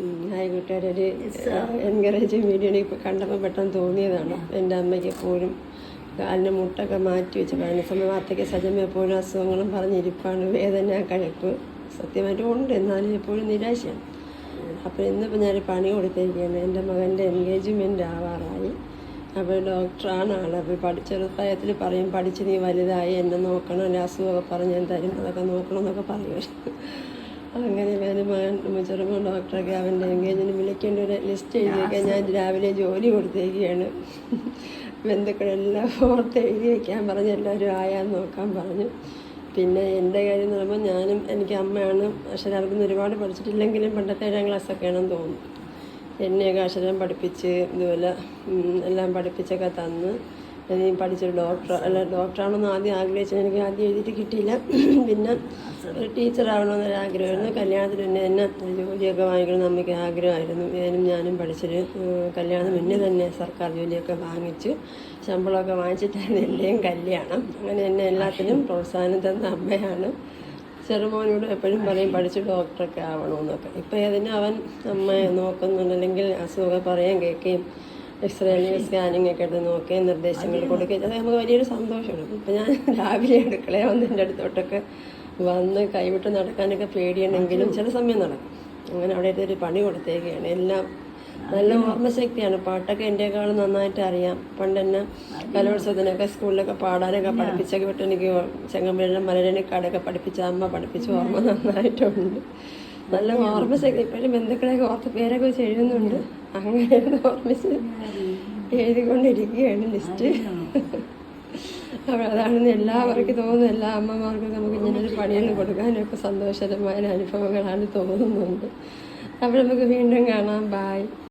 Hi കൂട്ടുകാരൊരു encouraging video ഇപ്പോൾ കണ്ടപ്പോൾ പെട്ടെന്ന് തോന്നിയതാണ്. എന്റെ അമ്മയ്ക്ക് എപ്പോഴും കാലിന് മുട്ടൊക്കെ മാറ്റി വെച്ച് കഴിഞ്ഞ സമയം വാർത്തയ്ക്ക് സജമ എപ്പോഴും അസുഖങ്ങളും പറഞ്ഞിരിപ്പാണ്. വേദന കഴപ്പ് സത്യമായിട്ടും ഉണ്ട്. എന്നാലും എപ്പോഴും നിരാശയാണ്. അപ്പോൾ ഇന്നിപ്പോൾ ഞാൻ പണി കൊടുത്തിരിക്കുകയാണ്. എന്റെ മകന്റെ എൻഗേജ്മെന്റ് ആവാറായി. അപ്പോൾ ഡോക്ടറാണ് ആൾ അപ്പോൾ പഠി ചെറുപ്രായത്തിൽ പറയും പഠിച്ച് നീ വലുതായി എന്നെ നോക്കണം എന്റെ അസുഖമൊക്കെ പറഞ്ഞ് ഞാൻ തരും അതൊക്കെ നോക്കണം എന്നൊക്കെ പറയും. അങ്ങനെ മകൻ ചെറുപ്പം ഡോക്ടറൊക്കെ അവന്റെ എൻഗേജിന് വിളിക്കേണ്ട ഒരു ലിസ്റ്റ് എഴുതിയൊക്കെ ഞാൻ രാവിലെ ജോലി കൊടുത്തേക്കാണ് ബന്ധുക്കളെല്ലാം ഓർത്ത് എഴുതി വയ്ക്കാൻ പറഞ്ഞു എല്ലാവരും ആയാൽ നോക്കാൻ പറഞ്ഞു. പിന്നെ എന്റെ കാര്യം എന്ന് പറയുമ്പോൾ ഞാനും എനിക്ക് അമ്മയാണ്. അക്ഷരാർത്ഥം ഒരുപാട് പഠിച്ചിട്ടില്ലെങ്കിലും പണ്ടത്തെ ഏഴാം ക്ലാസ്സൊക്കെ ആണെന്ന് തോന്നുന്നു. എന്നെയൊക്കെ അക്ഷരം പഠിപ്പിച്ച് ഇതുപോലെ എല്ലാം പഠിപ്പിച്ചൊക്കെ തന്ന്. പഠിച്ചൊരു ഡോക്ടർ അല്ല ഡോക്ടറാണെന്ന് ആദ്യം ആഗ്രഹിച്ചത്. എനിക്ക് ആദ്യം എഴുതിയിട്ട് കിട്ടിയില്ല. പിന്നെ ഒരു ടീച്ചറാവണമെന്നൊരു ആഗ്രഹമായിരുന്നു. കല്യാണത്തിന് മുന്നേ തന്നെ ജോലിയൊക്കെ വാങ്ങിക്കണം നമുക്ക് ആഗ്രഹമായിരുന്നു. ഞാനും ഞാനും പഠിച്ചൊരു കല്യാണം മുന്നേ തന്നെ സർക്കാർ ജോലിയൊക്കെ വാങ്ങിച്ച് ശമ്പളമൊക്കെ വാങ്ങിച്ചിട്ടായിരുന്നു എന്റെയും കല്യാണം. അങ്ങനെ എന്നെ എല്ലാത്തിനും പ്രോത്സാഹനം തന്ന അമ്മയാണ്. ചെറുമോനോട് എപ്പോഴും പറയും പഠിച്ച് ഡോക്ടറൊക്കെ ആവണമെന്നൊക്കെ. ഇപ്പം ഏതിനും അവൻ അമ്മയെ നോക്കുന്നുണ്ട് അല്ലെങ്കിൽ അസുഖമൊക്കെ പറയാൻ കേൾക്കുകയും എക്സ്റേ അല്ലെങ്കിൽ സ്കാനിങ് ഒക്കെ എടുത്ത് നോക്കുകയും നിർദ്ദേശങ്ങൾ കൊടുക്കുകയും അത് നമുക്ക് വലിയൊരു സന്തോഷമാണ്. ഇപ്പം ഞാൻ രാവിലെ അടുക്കളയിൽ വന്ന് എന്റെ അടുത്തോട്ടൊക്കെ വന്ന് കൈവിട്ട് നടക്കാനൊക്കെ പേടിയുണ്ടെങ്കിലും ചില സമയം നടക്കും. അങ്ങനെ അവിടെ ഒരു പണി കൊടുത്തേക്കാണ്. എല്ലാം നല്ല ഓർമ്മശക്തിയാണ്. പാട്ടൊക്കെ എന്റെക്കാളും നന്നായിട്ട് അറിയാം. പണ്ട് എന്നെ കലോത്സവത്തിനൊക്കെ സ്കൂളിലൊക്കെ പാടാനൊക്കെ പഠിപ്പിച്ചൊക്കെ വിട്ട് എനിക്ക് മലരനെ മലരണിക്കാടൊക്കെ പഠിപ്പിച്ച അമ്മ പഠിപ്പിച്ച ഓർമ്മ നന്നായിട്ടുണ്ട്. നല്ല ഓർമ്മശക്തി. ഇപ്പോഴും ബന്ധുക്കളെയൊക്കെ ഓർത്ത് പേരൊക്കെ വെച്ച് എഴുതുന്നുണ്ട്. അങ്ങനെ ഓർമ്മിച്ച് എഴുതിക്കൊണ്ടിരിക്കുകയാണ് ലിസ്റ്റ്. അപ്പോൾ അതാണെന്ന് എല്ലാവർക്കും തോന്നുന്നു. എല്ലാ അമ്മമാർക്കും നമുക്ക് ഇങ്ങനൊരു പണിയൊന്നും കൊടുക്കാനൊക്കെ സന്തോഷകരമായ അനുഭവങ്ങളാണ് തോന്നുന്നുണ്ട്. അപ്പോൾ നമുക്ക് വീണ്ടും കാണാം. ബായ്